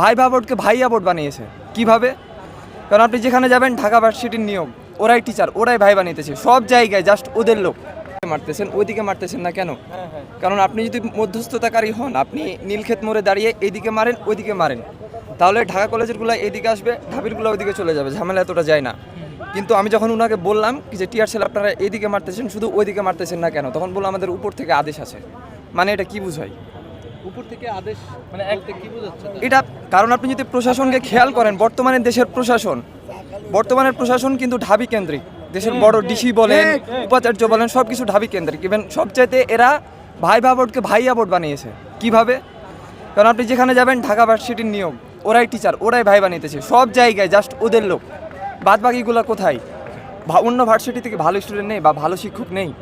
ভাই ভাবটকে ভাইয়া বোর্ড বানিয়েছে। কীভাবে? কারণ আপনি যেখানে যাবেন ঢাকা ভার্সিটির নিয়ম ওরাই টিচার ওরাই ভাই বানিয়েছে। সব জায়গায় জাস্ট ওদের লোক। মারতেছেন ওইদিকে মারতেছেন না কেন? কারণ আপনি যদি মধ্যস্থতাকারী হন আপনি নীলক্ষেত মোড়ে দাঁড়িয়ে এইদিকে মারেন ওইদিকে মারেন। তাহলে ঢাকা কলেজেরগুলো এইদিকে আসবে ঢাবিরগুলো ওইদিকে চলে যাবে ঝামেলা এতটা যায় না। কিন্তু আমি যখন ওনাকে বললাম যে টিআর সেল আপনারা এইদিকে মারতেছেন শুধু ওইদিকে মারতেছেন না কেন? তখন বলল আমাদের উপর থেকে আদেশ আছে। মানে এটা কি বুঝায়? উপর থেকে আদেশ মানে একটা কি বোঝাচ্ছে? এটা কারণ আপনি যদি প্রশাসনকে খেয়াল করেন বর্তমানে দেশের প্রশাসন বর্তমানের প্রশাসন কিন্তু ঢাবি কেন্দ্রিক। দেশের বড় ডিসি বলেন উপাচার্য বলেন সব কিছু ঢাবি কেন্দ্রিক। ইভেন সবচাইতে এরা ভাই ভাবটকে ভাইয়া বোর্ড বানিয়েছে। কীভাবে? কারণ আপনি যেখানে যাবেন ঢাকা ভার্সিটির নিয়ম ওরাই টিচার ওরাই ভাই বানিয়েছে। সব জায়গায় জাস্ট ওদের লোক। বাদ বাকিগুলো কোথায়? ভা- অন্য ভার্সিটি থেকে ভালো স্টুডেন্ট নেই বা ভালো শিক্ষক নেই।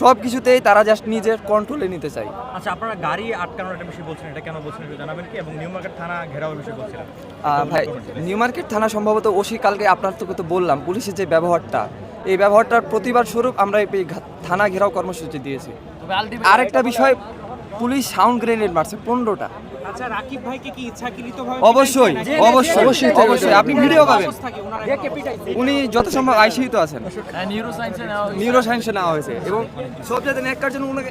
সব কিছুতেই তারা জাস্ট নিজের কন্ট্রোলে নিতে চায়। আচ্ছা আপনারা গাড়ি আটকানোর একটা বিষয় বলছেন এটা কেন বলছেন একটু জানাবেন কি? এবং নিউ মার্কেট থানা ঘেরাওয়ের বিষয় বলছিলেন। ভাই নিউ মার্কেট থানা সম্ভবত ওসি কালকে আপনার তোকে তো বললাম পুলিশের যে ব্যবহারটা এই ব্যবহারটার প্রতিবাদ স্বরূপ আমরা এই থানা ঘেরাও কর্মসূচি দিয়েছি। আরেকটা বিষয় পুলিশ সাউন্ড গ্রেনেড মারছে পনেরোটা। আচ্ছা রাকিব ভাইকে কি ইচ্ছাকৃতভাবে অবশ্যই অবশ্যই অবশ্যই, অবশ্যই? আপনি ভিডিও পাবেন। উনি যত সম্ভব তো আছেন। নিউরো সায়েন্সে নেওয়া নিউরো সায়েন্সে নেওয়া হয়েছে। এবং সব যাতে নেককার জন্য ওনাকে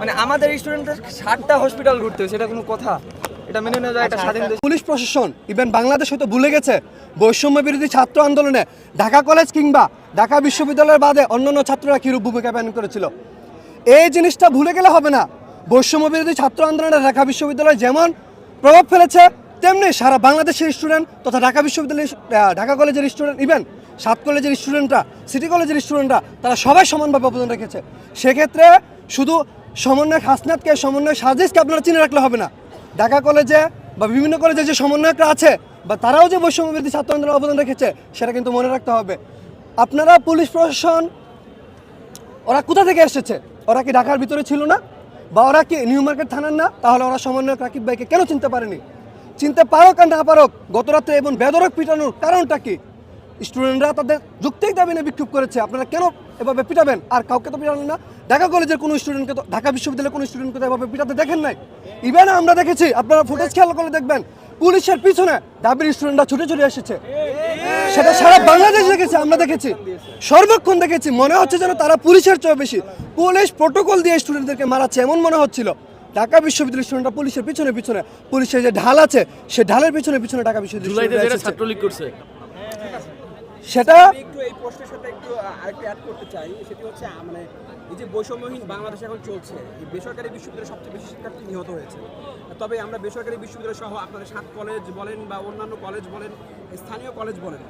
মানে আমাদের স্টুডেন্টদের ষাটটা হসপিটাল ঘুরতে এটা কোনো কথা। এটা মেনে নেওয়া যায় একটা স্বাধীন পুলিশ প্রশাসন ইভেন বাংলাদেশ হয়তো ভুলে গেছে বৈষম্য বিরোধী ছাত্র আন্দোলনে ঢাকা কলেজ কিংবা ঢাকা বিশ্ববিদ্যালয়ের বাদে অন্যান্য ছাত্ররা কিরূপ ভূমিকা পালন করেছিল? এই জিনিসটা ভুলে গেলে হবে না। বৈষম্য বিরোধী ছাত্র আন্দোলনে ঢাকা বিশ্ববিদ্যালয় যেমন প্রভাব ফেলেছে, তেমনি সারা বাংলাদেশের স্টুডেন্ট তথা ঢাকা বিশ্ববিদ্যালয়ের ঢাকা কলেজের স্টুডেন্ট ইভেন সাত কলেজের স্টুডেন্টরা সিটি কলেজের স্টুডেন্টরা তারা সবাই সমানভাবে অবদান রেখেছে। সেক্ষেত্রে শুধু সমন্বয়ক হাসনাতকে সমন্বয় সাজিসকে আপনারা চিনে রাখলে হবে না। ঢাকা কলেজে বা বিভিন্ন কলেজে যে সমন্বয়করা আছে বা তারাও যে বৈষম্য বিরোধী ছাত্র আন্দোলনে অবদান রেখেছে, সেটা কিন্তু মনে রাখতে হবে। আপনারা পুলিশ প্রশাসন, ওরা কোথা থেকে এসেছে? ওরা কি ঢাকার ভিতরে ছিল না? বা ওরা কি নিউ মার্কেট থানার না? তাহলে ওরা সমন্বয়ক রাকিব ভাইকে কেন চিনতে পারেনি? চিনতে পারোক আর না পারোক গত রাত্রে এবং বেদরক পিটানোর কারণটা কি? স্টুডেন্টরা তাদের যুক্তিক দাবি নিয়ে বিক্ষোভ করেছে। আপনারা কেন এভাবে পিটাবেন? আর কাউকে তো পিটালেন না। ঢাকা কলেজের কোনো স্টুডেন্টকে তো ঢাকা বিশ্ববিদ্যালয়ের কোনো স্টুডেন্টকে তো এভাবে পিটাতে দেখেন নাই। ইভেন আমরা দেখেছি, আপনারা ফুটেজ খেয়াল করে দেখবেন পুলিশের পিছনে ডাবির স্টুডেন্টরা ছুটে ছুটে এসেছে। সেটা সারা বাংলাদেশ দেখেছে আমরা দেখেছি। সর্বক্ষণ দেখেছি মনে হচ্ছে যেন তারা পুলিশের চেয়ে বেশি। পুলিশ প্রোটোকল দিয়ে স্টুডেন্টদেরকে মারাচ্ছে এমন মনে হচ্ছিল। ঢাকা বিশ্ববিদ্যালয়ের স্টুডেন্টরা পুলিশের পিছনে পিছনে। পুলিশের যে ঢাল আছে সে ঢালের পিছনে পিছনে ঢাকা বিশ্ববিদ্যালয়। ছাত্রলীগ করছে। সেটা আমি একটু এই প্রশ্নের সাথে একটু আরেকটু অ্যাড করতে চাই। সেটি হচ্ছে মানে এই যে বৈষম্যহীন বাংলাদেশ এখন চলছে এই বেসরকারি বিশ্ববিদ্যালয়ে সবচেয়ে বেশি শিক্ষার্থী নিহত হয়েছে। তবে আমরা বেসরকারি বিশ্ববিদ্যালয় সহ আপনাদের সাত কলেজ বলেন বা অন্যান্য কলেজ বলেন স্থানীয় কলেজ বলেন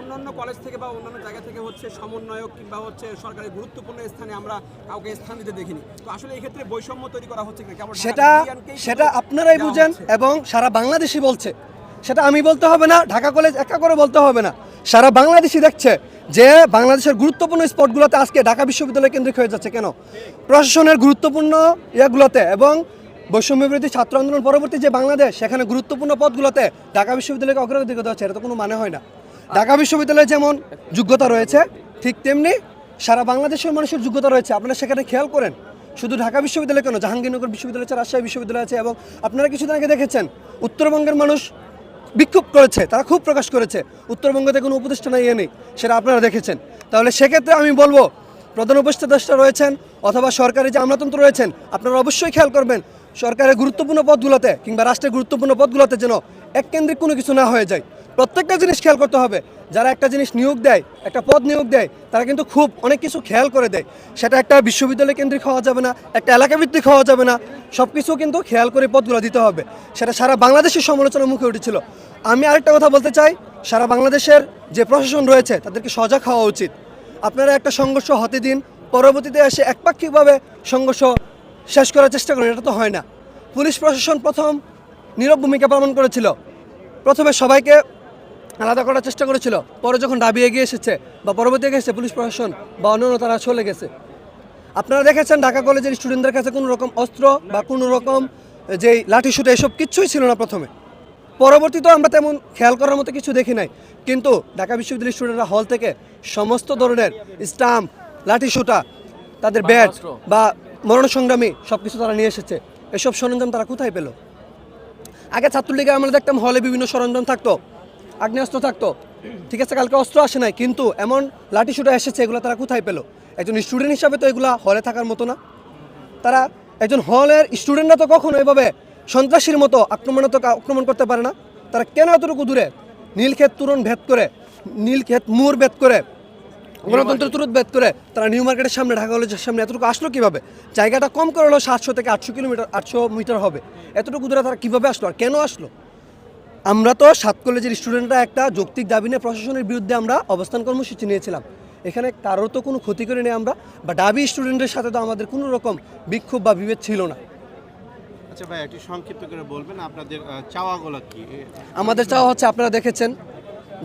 অন্যান্য কলেজ থেকে বা অন্যান্য জায়গা থেকে হচ্ছে সমন্বয়ক কিংবা হচ্ছে সরকারি গুরুত্বপূর্ণ স্থানে আমরা কাউকে স্থান দিতে দেখিনি। তো আসলে এই ক্ষেত্রে বৈষম্য তৈরি করা হচ্ছে ঢাকা সেটা সেটা আপনারাই বুঝেন এবং সারা বাংলাদেশই বলছে। সেটা আমি বলতে হবে না ঢাকা কলেজ একা করে বলতে হবে না। সারা বাংলাদেশই দেখছে যে বাংলাদেশের গুরুত্বপূর্ণ স্পটগুলোতে আজকে ঢাকা বিশ্ববিদ্যালয় কেন্দ্রিক হয়ে যাচ্ছে কেন? প্রশাসনের গুরুত্বপূর্ণ ইয়েগুলোতে এবং বৈষম্য বিরোধী ছাত্র আন্দোলন পরবর্তী যে বাংলাদেশ, সেখানে গুরুত্বপূর্ণ পদগুলোতে ঢাকা বিশ্ববিদ্যালয়কে অগ্রগতি দেওয়া হচ্ছে, এটা তো কোনো মানে হয় না। ঢাকা বিশ্ববিদ্যালয়ে যেমন যোগ্যতা রয়েছে, ঠিক তেমনি সারা বাংলাদেশের মানুষের যোগ্যতা রয়েছে। আপনারা সেখানে খেয়াল করেন, শুধু ঢাকা বিশ্ববিদ্যালয় কেন? জাহাঙ্গীরনগর বিশ্ববিদ্যালয় আছে, রাজশাহী বিশ্ববিদ্যালয় আছে এবং আপনারা কিছুদিন আগে দেখেছেন, উত্তরবঙ্গের মানুষ বিক্ষোভ করেছে, তারা খুব প্রকাশ করেছে। উত্তরবঙ্গতে কোনো উপদেষ্টা নাই, এ নেই, সেটা আপনারা দেখেছেন। তাহলে সেক্ষেত্রে আমি বলব, প্রধান উপদেষ্টা রয়েছেন, অথবা সরকারি যে আমলাতন্ত্র রয়েছেন, আপনারা অবশ্যই খেয়াল করবেন সরকারের গুরুত্বপূর্ণ পদগুলোতে কিংবা রাষ্ট্রের গুরুত্বপূর্ণ পদগুলোতে যেন এক কেন্দ্রিক কোনো কিছু না হয়ে যায়। প্রত্যেকটা জিনিস খেয়াল করতে হবে। যারা একটা জিনিস নিয়োগ দেয়, একটা পদ নিয়োগ দেয়, তারা কিন্তু খুব অনেক কিছু খেয়াল করে দেয়। সেটা একটা বিশ্ববিদ্যালয় কেন্দ্রিক হওয়া যাবে না, একটা এলাকা ভিত্তিক হওয়া যাবে না সব কিছু কিন্তু খেয়াল করে পদগুলো দিতে হবে। সেটা সারা বাংলাদেশের সমালোচনার মুখে উঠেছিল। আমি আরেকটা কথা বলতে চাই, সারা বাংলাদেশের যে প্রশাসন রয়েছে, তাদেরকে সজাগ হওয়া উচিত। আপনারা একটা সংঘর্ষ হতে দিন, পরবর্তীতে এসে একপাক্ষিকভাবে সংঘর্ষ শেষ করার চেষ্টা করেন এটা তো হয় না। পুলিশ প্রশাসন প্রথম নীরব ভূমিকা পালন করেছিল। প্রথমে সবাইকে আলাদা করার চেষ্টা করেছিল। পরে যখন দাবি এগিয়ে এসেছে বা পরবর্তী এসেছে পুলিশ প্রশাসন বা অন্যান্য তারা চলে গেছে। আপনারা দেখেছেন ঢাকা কলেজের স্টুডেন্টদের কাছে কোনো রকম অস্ত্র বা কোনো রকম যেই লাঠি শুটে এসব কিচ্ছুই ছিল না প্রথমে। পরবর্তীতেও আমরা তেমন খেয়াল করার মতো কিছু দেখি নাই। কিন্তু ঢাকা বিশ্ববিদ্যালয়ের স্টুডেন্টরা হল থেকে সমস্ত ধরনের স্টাম্প লাঠি শুটা তাদের ব্যাট বা মরণ সংগ্রামী সব কিছু তারা নিয়ে এসেছে। এসব সরঞ্জাম তারা কোথায় পেল? আগে ছাত্রলীগে আমরা দেখতাম হলে বিভিন্ন সরঞ্জাম থাকতো, আগ্নেয়াস্ত্র থাকতো। ঠিক আছে, কালকে অস্ত্র আসে নাই, কিন্তু এমন লাঠি শুটা এসেছে, এগুলো তারা কোথায় পেল? একজন স্টুডেন্ট হিসাবে তো এগুলা হলে থাকার মতো না। তারা একজন হলের স্টুডেন্টরা তো কখনো এভাবে সন্ত্রাসীর মতো আক্রমণাত্মক আক্রমণ করতে পারে না। তারা কেন এতটুকু দূরে? নীলক্ষেত তুরন ভেদ করে, নীলক্ষেত মুর ভেদ করে গণতন্ত্র তুরত ভেদ করে তারা নিউ মার্কেটের সামনে ঢাকা কলেজের সামনে এতটুকু আসলো কীভাবে? জায়গাটা কম করে হলো সাতশো থেকে আটশো কিলোমিটার আটশো মিটার হবে। এতটুকু দূরে তারা কীভাবে আসলো আর কেন আসলো? আমরা তো সাত কলেজের স্টুডেন্টরা একটা যৌক্তিক দাবি নিয়ে প্রশাসনের বিরুদ্ধে আমরা অবস্থান কর্মসূচি নিয়েছিলাম। এখানে কারোর তো কোনো ক্ষতি করে নেই আমরা বা দাবি স্টুডেন্টের সাথে তো আমাদের কোনো রকম বিক্ষোভ বা বিভেদ ছিল না। আচ্ছা ভাই একটু সংক্ষিপ্ত করে বলবেন আপনাদের চাওয়াগুলো কি? আমাদের চাওয়া হচ্ছে আপনারা দেখেছেন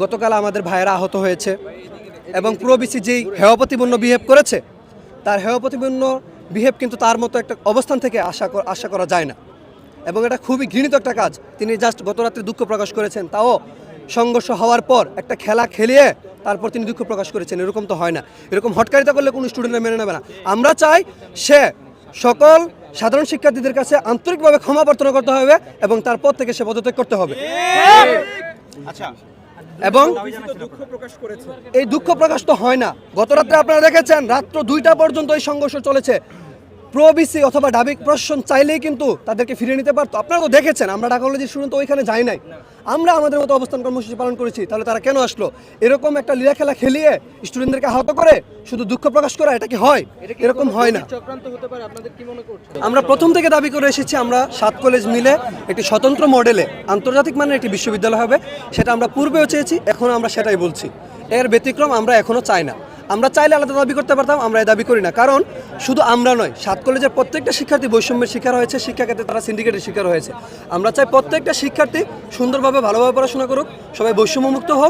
গতকাল আমাদের ভাইয়েরা আহত হয়েছে। এবং প্রবিসি যেই হেয়প্রতিপন্ন বিহেভ করেছে, তার হেয়প্রতিপন্ন বিহেভ কিন্তু তার মতো একটা অবস্থান থেকে আশা আশা করা যায় না। এবং এটা খুবই ঘৃণিত একটা কাজ। তিনি জাস্ট গত রাত্রে দুঃখ প্রকাশ করেছেন, তাও সংঘর্ষ হওয়ার পর একটা খেলা খেলিয়ে তারপর তিনি দুঃখ প্রকাশ করেছেন। এরকম তো হয় না। এরকম হটকারিতা করলে কোনো স্টুডেন্টরা মেনে নেবে না। আমরা চাই সে সকল সাধারণ শিক্ষার্থীদের কাছে আন্তরিকভাবে ক্ষমা প্রার্থনা করতে হবে এবং তারপর থেকে সে পদত্যাগ করতে হবে। আচ্ছা। এবং এই দুঃখ প্রকাশ তো হয় না। গত রাত্রে আপনারা দেখেছেন রাত্র দুইটা পর্যন্ত এই সংঘর্ষ চলেছে। প্রবিসি অথবা ডাবিক প্রশাসন চাইলেই কিন্তু তাদেরকে ফিরিয়ে নিতে পারতো। আপনারা তো দেখেছেন আমরা ঢাকা কলেজের তো ওইখানে যাই নাই। আমরা আমাদের মতো অবস্থান কর্মসূচি পালন করেছি তাহলে তারা কেন আসলো? এরকম একটা লীলা খেলা খেলিয়ে স্টুডেন্টদেরকে আহত করে শুধু দুঃখ প্রকাশ করা এটা কি হয়? এরকম হয় না। আমরা প্রথম থেকে দাবি করে এসেছি আমরা সাত কলেজ মিলে একটি স্বতন্ত্র মডেলে আন্তর্জাতিক মানের একটি বিশ্ববিদ্যালয় হবে। সেটা আমরা পূর্বেও চেয়েছি এখন আমরা সেটাই বলছি। এর ব্যতিক্রম আমরা এখনও চাই না। আমরা চাইলে আলাদা দাবি করতে পারতাম, আমরা এই দাবি করি না। কারণ শুধু আমরা নয়, সাত কলেজের প্রত্যেকটা শিক্ষার্থী বৈষম্যের শিকার হয়েছে শিক্ষাক্ষেত্রে তারা সিন্ডিকেটের শিকার হয়েছে। আমরা চাই প্রত্যেকটা শিক্ষার্থী সুন্দরভাবে, ভালোভাবে পড়াশোনা করুক, সবাই বৈষম্যমুক্ত হোক